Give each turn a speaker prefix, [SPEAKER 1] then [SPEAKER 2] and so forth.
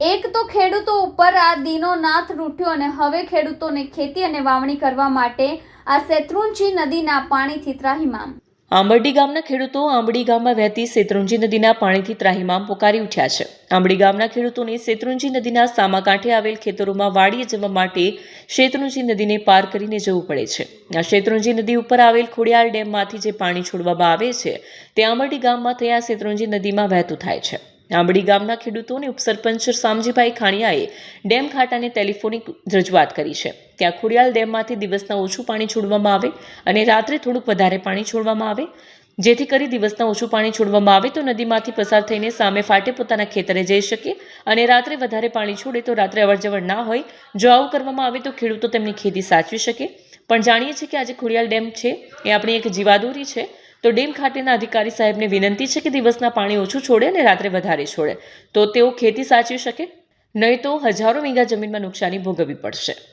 [SPEAKER 1] એક તો ખેડૂતો ઉપર આ દિનો નાથ રૂઠ્યો અને હવે ખેડૂતોને ખેતી અને વાવણી કરવા માટે આ શેત્રુંજી નદીના પાણીથી ત્રાહિમામ
[SPEAKER 2] આંબરડી ગામના ખેડૂતો આંબડી ગામમાં વહેતી શેત્રુંજી નદીના પાણીથી ત્રાહિમામ પોકારી ઉઠ્યા છે. આંબડી ગામના ખેડૂતોને શેત્રુંજી નદીના સામા કાંઠે આવેલ ખેતરોમાં વાડીએ જવા માટે શેત્રુંજી નદીને પાર કરીને જવું પડે છે. આ શેત્રુંજી નદી ઉપર આવેલ ખોડિયાર ડેમમાંથી જે પાણી છોડવામાં આવે છે, તે આંબરડી ગામમાં થયા શેત્રુંજી નદીમાં વહેતું થાય છે. આંબડી ગામના ખેડૂતોને ઉપસરપંચ શામજીભાઈ ખાણિયાએ ડેમ ખાતાને ટેલિફોનિક રજૂઆત કરી છે. ત્યાં ખોડિયાલ ડેમમાંથી દિવસના ઓછું પાણી છોડવામાં આવે અને રાત્રે થોડુંક વધારે પાણી છોડવામાં આવે. જેથી કરી દિવસના ઓછું પાણી છોડવામાં આવે તો નદીમાંથી પસાર થઈને સામે ફાટે પોતાના ખેતરે જઈ શકે અને રાત્રે વધારે પાણી છોડે તો રાત્રે અવરજવર ના હોય. જો આવું કરવામાં આવે તો ખેડૂતો તેમની ખેતી સાચવી શકે. પણ જાણીએ છીએ કે આજે ખોડિયાલ ડેમ છે. એ આપણી એક જીવાદોરી છે. તો ડેમ ખાતેના અધિકારી સાહેબને વિનંતી છે કે દિવસના પાણી ઓછું છોડે અને રાત્રે વધારે છોડે. તો તેઓ ખેતી સાચવી શકે, નહીં તો હજારો વીઘા જમીનમાં નુકસાની ભોગવવી પડશે.